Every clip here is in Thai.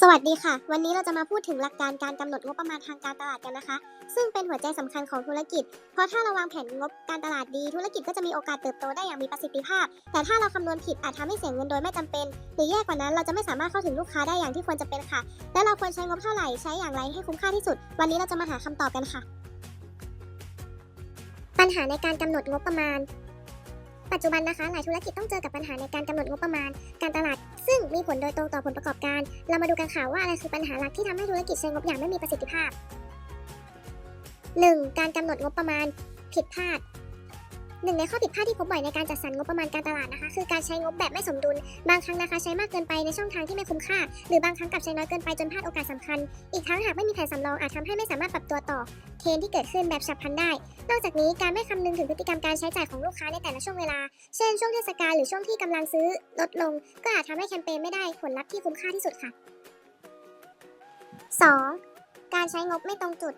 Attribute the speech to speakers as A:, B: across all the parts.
A: สวัสดีค่ะ วันนี้เราจะมาพูดถึงหลักการการกำหนดงบประมาณทางการตลาดกันนะคะ ซึ่งเป็นหัวใจสำคัญของธุรกิจ เพราะถ้าเราวางแผนงบการตลาดดี ธุรกิจก็จะมีโอกาสเติบโตได้อย่างมีประสิทธิภาพ แต่ถ้าเราคำนวณผิดอาจทำให้เสียเงินโดยไม่จำเป็น หรือแย่กว่านั้นเราจะไม่สามารถเข้าถึงลูกค้าได้อย่างที่ควรจะเป็นค่ะ และเราควรใช้งบเท่าไหร่ใช้อย่างไรให้คุ้มค่าที่สุด วันนี้เราจะมาหาคำตอบกันค่ะ ปัญหาในการกำหนดงบประมาณ ปัจจุบันนะคะหลายธุรกิจต้องเจอกับปัญหาในการกำหนดงบประมาณ การตลาด ซึ่งมีผลโดยตรงต่อผลประกอบการ เรามาดูกันค่ะว่าอะไรคือปัญหาหลักที่ทำให้ธุรกิจใช้งบอย่างไม่มีประสิทธิภาพ 1. การกำหนดงบประมาณ ผิดพลาด หนึ่งในข้อผิดพลาดที่พบบ่อยในการจัดสรรงบประมาณการตลาดนะคะ คือการใช้งบแบบไม่สมดุล บางครั้งนะคะใช้มากเกินไปในช่องทางที่ไม่คุ้มค่า หรือบางครั้งกลับใช้น้อยเกินไปจนพลาดโอกาสสำคัญ อีกทั้งหากไม่มีแผนสำรองอาจทำให้ไม่สามารถปรับตัวต่อเทรนที่เกิดขึ้นแบบฉับพลันได้ นอกจากนี้การไม่คำนึงถึงพฤติกรรมการใช้จ่ายของลูกค้าในแต่ละช่วงเวลา เช่นช่วงเทศกาลหรือช่วงที่กำลังซื้อลดลง ก็อาจทำให้แคมเปญไม่ได้ผลลัพธ์ที่คุ้มค่าที่สุดค่ะ 2. การใช้งบไม่ตรงจุด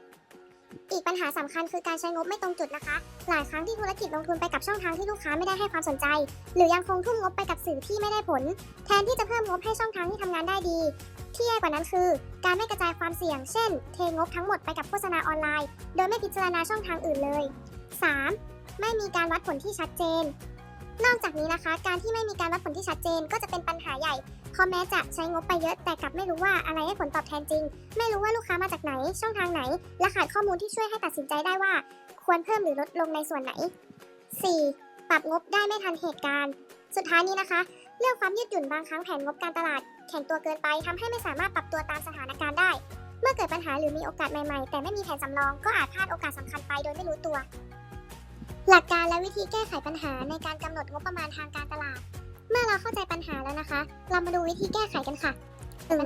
A: อีกปัญหาสำคัญคือการใช้งบไม่ตรงจุดนะคะ หลายครั้งที่ธุรกิจลงทุนไปกับช่องทางที่ลูกค้าไม่ได้ให้ความสนใจ หรือยังคงทุ่มงบไปกับสื่อที่ไม่ได้ผล แทนที่จะเพิ่มงบให้ช่องทางที่ทำงานได้ดี ที่แย่กว่านั้นคือ การไม่กระจายความเสี่ยง เช่น เทงบทั้งหมดไปกับโฆษณาออนไลน์ โดยไม่พิจารณาช่องทางอื่นเลย 3. ไม่มีการวัดผลที่ชัดเจนนอกจากนี้นะคะ การที่ไม่มีการวัดผลที่ชัดเจนก็จะเป็นปัญหาใหญ่ เพราะแม้จะใช้งบไปเยอะแต่กลับไม่รู้ว่าอะไรให้ผลตอบแทนจริง ไม่รู้ว่าลูกค้ามาจากไหน ช่องทางไหน และขาดข้อมูลที่ช่วยให้ตัดสินใจได้ว่า ควรเพิ่มหรือลดลงในส่วนไหน 4. ปรับงบได้ไม่ทันเหตุการณ์ สุดท้ายนี้นะคะ เรื่องความยืดหยุ่นบางครั้งแผนงบการตลาด แข็งตัวเกินไปทำให้ไม่สามารถปรับตัวตามสถานการณ์ได้ เมื่อเกิดปัญหาหรือมีโอกาสใหม่ๆ แต่ไม่มีแผนสำรองก็อาจพลาดโอกาสสำคัญไปโดยไม่รู้ตัว หลักการและวิธีแก้ไขปัญหาในการกำหนดงบประมาณทางการตลาด เมื่อเราเข้าใจปัญหาแล้วนะคะ เรามาดูวิธีแก้ไขกันค่ะ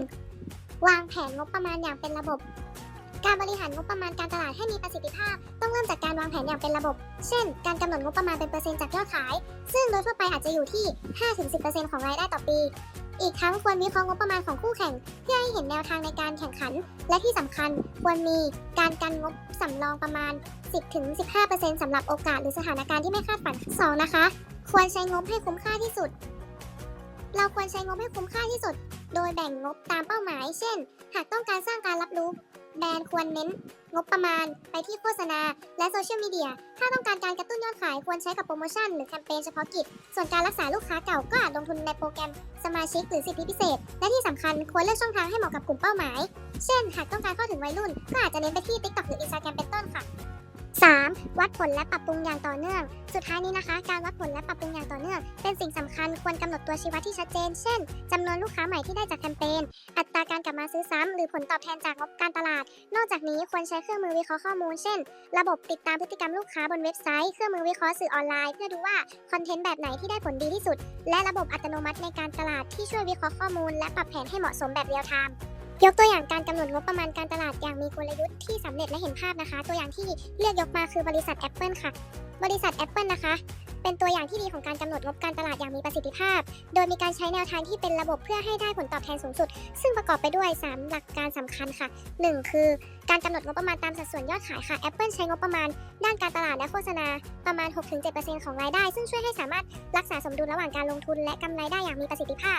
A: 1. วางแผนงบประมาณอย่างเป็นระบบ การบริหารงบประมาณการตลาดให้มีประสิทธิภาพ ต้องเริ่มจากการวางแผนอย่างเป็นระบบ เช่น การกำหนดงบประมาณเป็นเปอร์เซ็นต์จากยอดขาย ซึ่งโดยทั่วไปอาจจะอยู่ที่ 5-10%ของรายได้ต่อปี อีกทั้งควรวิเคราะห์งบประมาณของคู่แข่ง เพื่อให้เห็นแนวทางในการแข่งขัน และที่สำคัญควรมีการกันงบสำรองประมาณ 10-15%สำหรับโอกาสหรือสถานการณ์ที่ไม่คาดฝัน 2. นะคะ ควรใช้งบให้คุ้มค่าที่สุด เราควรใช้งบให้คุ้มค่าที่สุด โดยแบ่งงบตามเป้าหมาย เช่น หากต้องการสร้างการรับรู้ แบรนด์ควรเน้น งบประมาณ ไปที่โฆษณา และโซเชียลมีเดีย ถ้าต้องการการกระตุ้นยอดขายควรใช้กับโปรโมชั่นหรือแคมเปญเฉพาะกิจ ส่วนการรักษาลูกค้าเก่าก็อาจลงทุนในโปรแกรมสมาชิกหรือสิทธิพิเศษ และที่สำคัญควรเลือกช่องทางให้เหมาะกับกลุ่มเป้าหมาย เช่น หากต้องการเข้าถึงวัยรุ่น ก็อาจจะเน้นไปที่ TikTok หรือ Instagram เป็นต้นค่ะ 3. วัดผลและปรับปรุงอย่างต่อเนื่อง สุดท้ายนี้นะคะ การวัดผลและปรับปรุงอย่างต่อเนื่อง เป็นสิ่งสำคัญควรกำหนดตัวชี้วัดที่ชัดเจน เช่นจำนวนลูกค้าใหม่ที่ได้จากแคมเปญ อัตราการกลับมาซื้อซ้ำหรือผลตอบแทนจากงบการตลาด นอกจากนี้ควรใช้เครื่องมือวิเคราะห์ข้อมูล เช่น ระบบติดตามพฤติกรรมลูกค้าบนเว็บไซต์ เครื่องมือวิเคราะห์สื่อออนไลน์เพื่อดูว่าคอนเทนต์แบบไหนที่ได้ผลดีที่สุด และระบบอัตโนมัติในการตลาดที่ช่วยวิเคราะห์ข้อมูล และปรับแผนให้เหมาะสมแบบเรียลไทม์ ยกตัวอย่างการกำหนดงบประมาณการตลาดอย่างมีกลยุทธ์ที่สำเร็จและเห็นภาพนะคะ ตัวอย่างที่เลือกยกมาคือบริษัท Apple ค่ะ บริษัท Apple นะคะ เป็นตัวอย่างที่ดีของการกำหนดงบการตลาดอย่างมีประสิทธิภาพ โดยมีการใช้แนวทางที่เป็นระบบเพื่อให้ได้ผลตอบแทนสูงสุด ซึ่งประกอบไปด้วย 3 หลักการสำคัญค่ะ 1 คือ การกำหนดงบประมาณตามสัดส่วนยอดขายค่ะ Apple ใช้งบประมาณ ด้านการตลาดและโฆษณาประมาณ 6-7%ของรายได้ ซึ่งช่วยให้สามารถรักษาสมดุลระหว่างการลงทุนและกำไรได้อย่างมีประสิทธิภาพ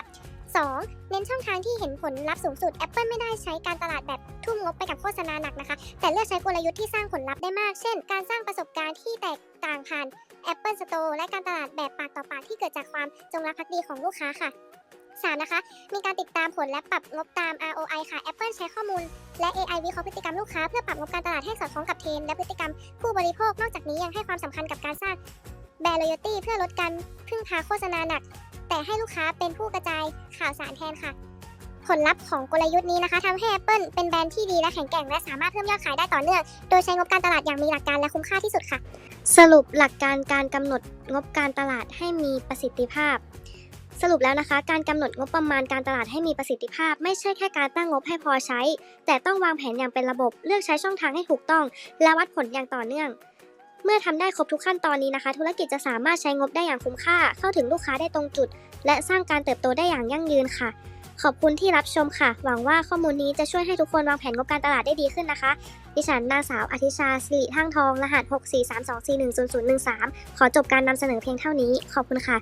A: 2. เน้นช่องทางที่เห็นผลลัพธ์สูงสุด Apple ไม่ได้ใช้การตลาดแบบทุ่มงบไปกับโฆษณาหนักนะคะ แต่เลือกใช้กลยุทธ์ที่สร้างผลลัพธ์ได้มาก เช่น การสร้างประสบการณ์ที่แตกต่างผ่าน Apple Store และการตลาดแบบปากต่อปากที่เกิดจากความจงรักภักดีของลูกค้าค่ะ 3. นะคะ มีการติดตามผลและปรับงบตาม ROI ค่ะ Apple ใช้ข้อมูล และ AI วิเคราะห์พฤติกรรมลูกค้า เพื่อปรับงบการตลาดให้สอดคล้องกับเทรนและพฤติกรรมผู้บริโภค นอกจากนี้ยังให้ความสำคัญกับการสร้างแบรนด์ loyalty เพื่อลดการพึ่งพาโฆษณาหนัก แต่ให้ลูกค้าเป็นผู้กระจายข่าวสารแทนค่ะ ผลลัพธ์ของกลยุทธ์นี้นะคะทำให้ Apple เป็นแบรนด์ที่ดีและแข็งแกร่งและสามารถเพิ่มยอดขายได้ต่อเนื่อง โดยใช้งบการตลาดอย่างมีหลักการและคุ้มค่าที่สุดค่ะ สรุปหลักการการกำหนดงบการตลาดให้มีประสิทธิภาพสรุปแล้วนะคะ การกำหนดงบประมาณการตลาดให้มีประสิทธิภาพ ไม่ใช่แค่การตั้งงบให้พอใช้ แต่ต้องวางแผนอย่างเป็นระบบ เลือกใช้ช่องทางให้ถูกต้อง และวัดผลอย่างต่อเนื่อง เมื่อทำได้ครบทุกขั้นตอนนี้นะคะ ธุรกิจจะสามารถใช้งบได้อย่างคุ้มค่า เข้าถึงลูกค้าได้ตรงจุด และสร้างการเติบโตได้อย่างยั่งยืนค่ะ ขอบคุณที่รับชมค่ะ หวังว่าข้อมูลนี้จะช่วยให้ทุกคนวางแผนงบการตลาดได้ดีขึ้นนะคะ ดิฉันนางสาวอธิชาสิริทั้งทอง รหัส 643241013 ขอจบการนำเสนอเพียงเท่านี้ ขอบคุณค่ะ